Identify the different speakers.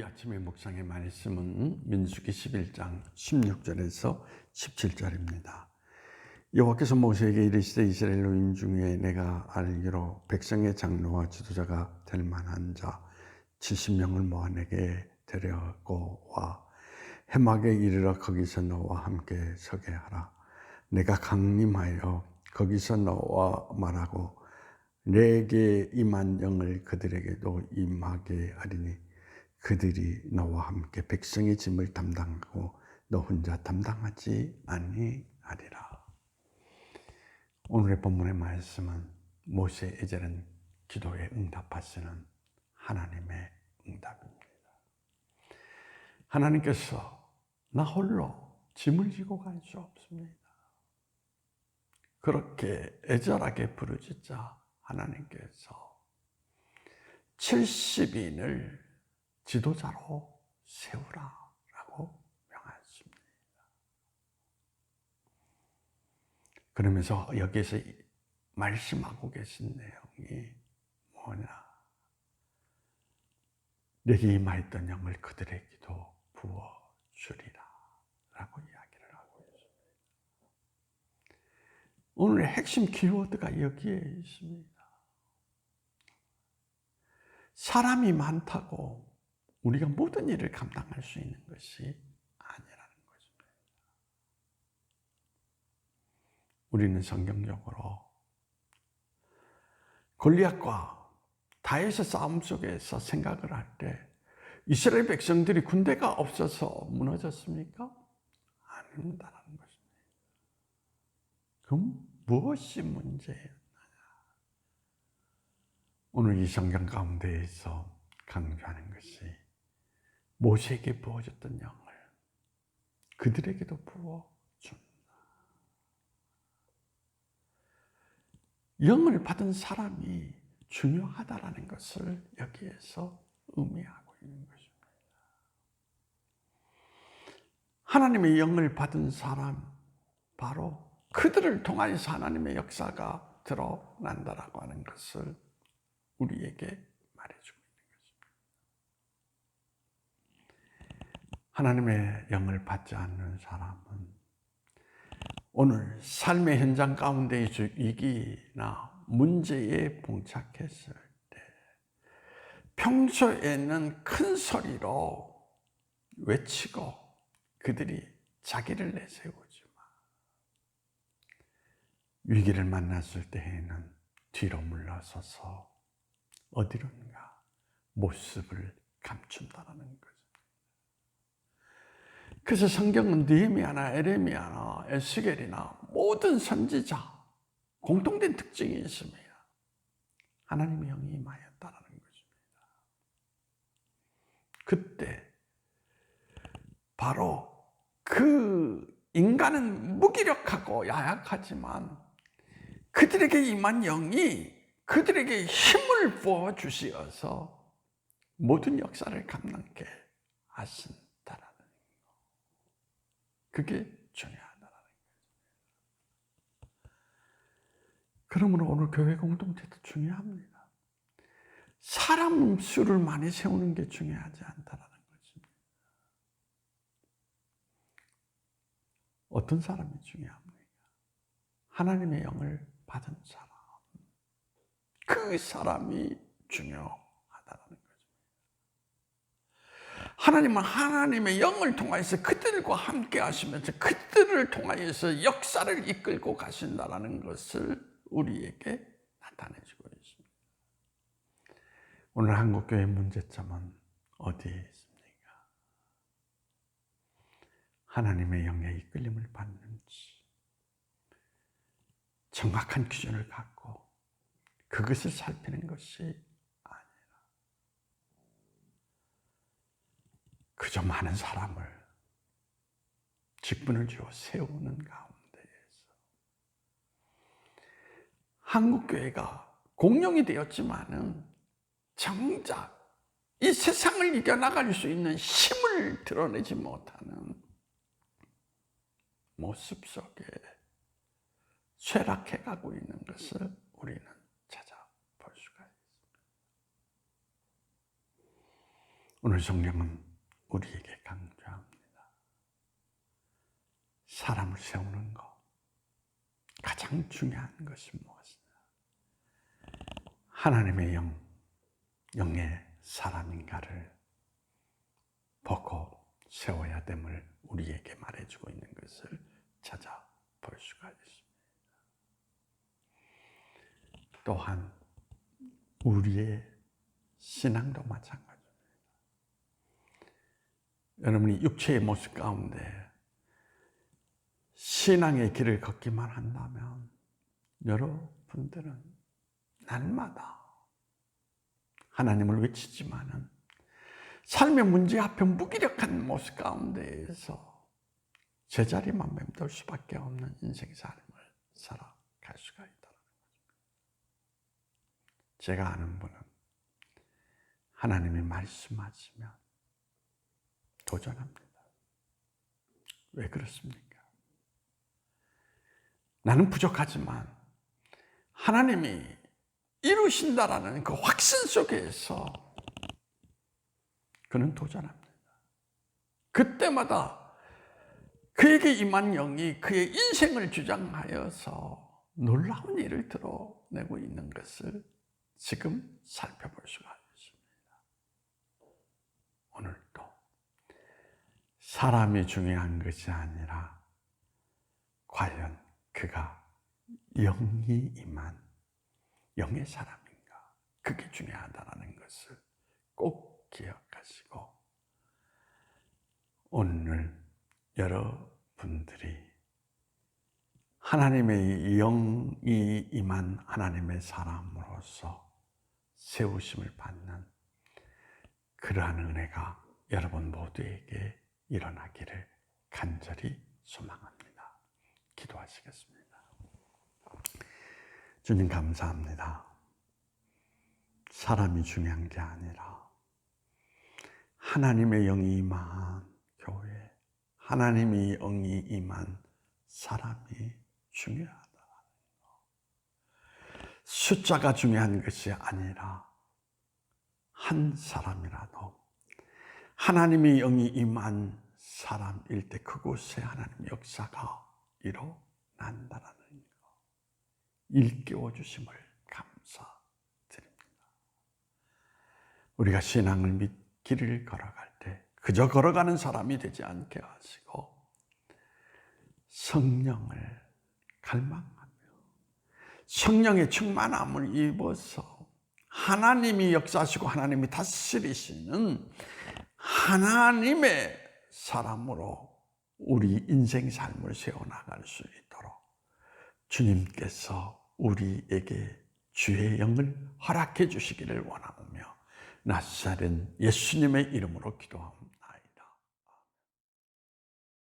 Speaker 1: 이 아침의 묵상의 말씀은 민수기 11장 16절에서 17절입니다. 여호와께서 모세에게 이르시되 이스라엘 노인 중에 내가 알기로 백성의 장로와 지도자가 될 만한 자 70명을 모아 내게 데려고 와 해막에 이르러 거기서 너와 함께 서게 하라. 내가 강림하여 거기서 너와 말하고 내게 임한 영을 그들에게도 임하게 하리니 그들이 너와 함께 백성의 짐을 담당하고 너 혼자 담당하지 아니하리라. 오늘의 본문의 말씀은 모세 에젤은 기도에 응답하시는 하나님의 응답입니다. 하나님께서 나 홀로 짐을 지고 갈 수 없습니다. 그렇게 애절하게 부르짖자 하나님께서 70인을 지도자로 세우라라고 명하십니다. 그러면서 여기에서 말씀하고 계신 내용이 뭐냐? 내게 임하였던 영을 그들에게도 부어 주리라라고 이야기를 하고 있습니다. 오늘의 핵심 키워드가 여기에 있습니다. 사람이 많다고 우리가 모든 일을 감당할 수 있는 것이 아니라는 것입니다. 우리는 성경적으로 골리앗과 다윗의 싸움 속에서 생각을 할 때 이스라엘 백성들이 군대가 없어서 무너졌습니까? 아닙니다라는 것입니다. 그럼 무엇이 문제였느냐? 오늘 이 성경 가운데에서 강조하는 것이 모세에게 부어졌던 영을 그들에게도 부어준다. 영을 받은 사람이 중요하다라는 것을 여기에서 의미하고 있는 것입니다. 하나님의 영을 받은 사람, 바로 그들을 통하여서 하나님의 역사가 드러난다라고 하는 것을 우리에게 말해주고 있는 것입니다. 하나님의 영을 받지 않는 사람은 오늘 삶의 현장 가운데 위기나 문제에 봉착했을 때 평소에는 큰 소리로 외치고 그들이 자기를 내세우지만 위기를 만났을 때에는 뒤로 물러서서 어디론가 모습을 감춘다라는 거죠. 그래서 성경은 느헤미야나 에레미야나 에스겔이나 모든 선지자 공통된 특징이 있습니다. 하나님의 영이 임하였다라는 것입니다. 그때 바로 그 인간은 무기력하고 야약하지만 그들에게 임한 영이 그들에게 힘을 부어 주시어서 모든 역사를 감당케 거. 그게 중요하다라는 거죠. 그러므로 오늘 교회 공동체도 중요합니다. 사람 수를 많이 세우는 게 중요하지 않다라는 것입니다. 어떤 사람이 중요합니까? 하나님의 영을 받은 사람. 그 사람이 중요하다는. 하나님은 하나님의 영을 통하여서 그들과 함께 하시면서 그들을 통하여서 역사를 이끌고 가신다는 것을 우리에게 나타내주고 있습니다. 오늘 한국교회 문제점은 어디에 있습니까? 하나님의 영의 이끌림을 받는지 정확한 기준을 갖고 그것을 살피는 것이 아니라 그저 많은 사람을 직분을 주어 세우는 가운데에서 한국 교회가 공룡이 되었지만은 정작 이 세상을 이겨나갈 수 있는 힘을 드러내지 못하는 모습 속에 쇠락해 가고 있는 것을 우리는 찾아볼 수가 있습니다. 오늘 성경은 우리에게 강조합니다. 사람을 세우는 것 가장 중요한 것이 무엇이냐? 하나님의 영, 영의 사람인가를 보고 세워야 됨을 우리에게 말해주고 있는 것을 찾아볼 수가 있습니다. 또한 우리의 신앙도 마찬가지입니다. 여러분이 육체의 모습 가운데 신앙의 길을 걷기만 한다면 여러분들은 날마다 하나님을 외치지만은 삶의 문제 앞에 무기력한 모습 가운데에서 제자리만 맴돌 수밖에 없는 인생 삶을 살아갈 수가 있다는 거죠. 제가 아는 분은 하나님이 말씀하시면 도전합니다. 왜 그렇습니까? 나는 부족하지만 하나님이 이루신다라는 그 확신 속에서 그는 도전합니다. 그때마다 그에게 임한 영이 그의 인생을 주장하여서 놀라운 일을 드러내고 있는 것을 지금 살펴볼 수가 있습니다. 오늘도 사람이 중요한 것이 아니라 과연 그가 영이 임한 영의 사람인가? 그게 중요하다는 것을 꼭 기억하시고 오늘 여러분들이 하나님의 영이 임한 하나님의 사람으로서 세우심을 받는 그러한 은혜가 여러분 모두에게 일어나기를 간절히 소망합니다. 기도하시겠습니다. 주님 감사합니다. 사람이 중요한 게 아니라 하나님의 영이 임한 교회, 하나님의 영이 임한 사람이 중요하다. 숫자가 중요한 것이 아니라 한 사람이라도 하나님의 영이 임한 사람일 때 그곳에 하나님 역사가 일어난다라는 거 일깨워 주심을 감사드립니다. 우리가 신앙을 믿 길을 걸어갈 때 그저 걸어가는 사람이 되지 않게 하시고 성령을 갈망하며 성령의 충만함을 입어서 하나님이 역사하시고 하나님이 다스리시는 하나님의 사람으로 우리 인생 삶을 세워나갈 수 있도록 주님께서 우리에게 주의 영을 허락해 주시기를 원하며 나사렛 예수님의 이름으로 기도합니다.